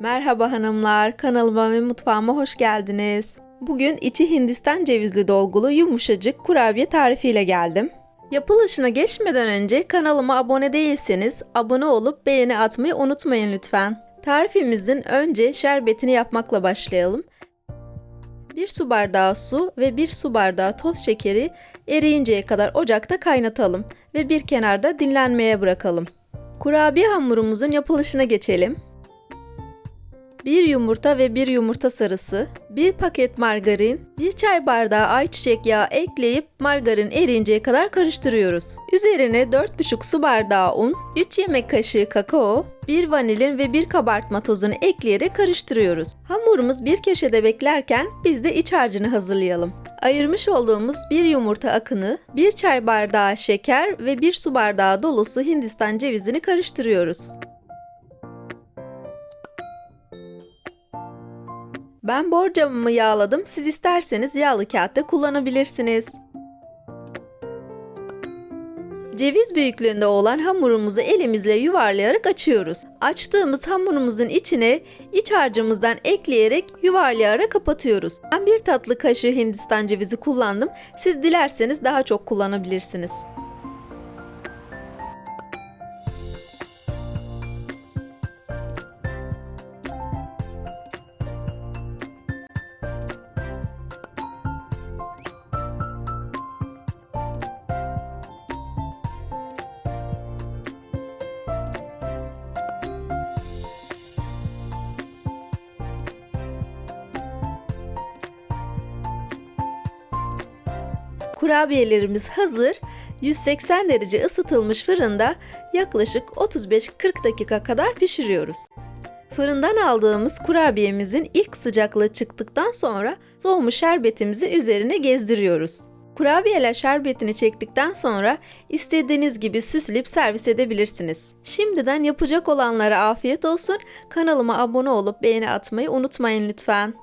Merhaba hanımlar, kanalıma ve mutfağıma hoş geldiniz. Bugün içi Hindistan cevizli dolgulu yumuşacık kurabiye tarifiyle geldim. Yapılışına geçmeden önce kanalıma abone değilseniz abone olup beğeni atmayı unutmayın lütfen. Tarifimizin önce şerbetini yapmakla başlayalım. 1 su bardağı su ve 1 su bardağı toz şekeri eriyinceye kadar ocakta kaynatalım ve bir kenarda dinlenmeye bırakalım. Kurabiye hamurumuzun yapılışına geçelim. 1 yumurta ve 1 yumurta sarısı, 1 paket margarin, 1 çay bardağı ayçiçek yağı ekleyip margarin eriyinceye kadar karıştırıyoruz. Üzerine 4,5 su bardağı un, 3 yemek kaşığı kakao, 1 vanilin ve 1 kabartma tozunu ekleyerek karıştırıyoruz. Hamurumuz bir köşede beklerken biz de iç harcını hazırlayalım. Ayırmış olduğumuz bir yumurta akını, 1 çay bardağı şeker ve 1 su bardağı dolusu Hindistan cevizini karıştırıyoruz. Ben borcamımı yağladım. Siz isterseniz yağlı kağıtta kullanabilirsiniz. Ceviz büyüklüğünde olan hamurumuzu elimizle yuvarlayarak açıyoruz. Açtığımız hamurumuzun içine iç harcımızdan ekleyerek yuvarlayarak kapatıyoruz. Ben bir tatlı kaşığı Hindistan cevizi kullandım. Siz dilerseniz daha çok kullanabilirsiniz. Kurabiyelerimiz hazır. 180 derece ısıtılmış fırında yaklaşık 35-40 dakika kadar pişiriyoruz. Fırından aldığımız kurabiyemizin ilk sıcaklığı çıktıktan sonra soğumuş şerbetimizi üzerine gezdiriyoruz. Kurabiyeler şerbetini çektikten sonra istediğiniz gibi süsleyip servis edebilirsiniz. Şimdiden yapacak olanlara afiyet olsun. Kanalıma abone olup beğeni atmayı unutmayın lütfen.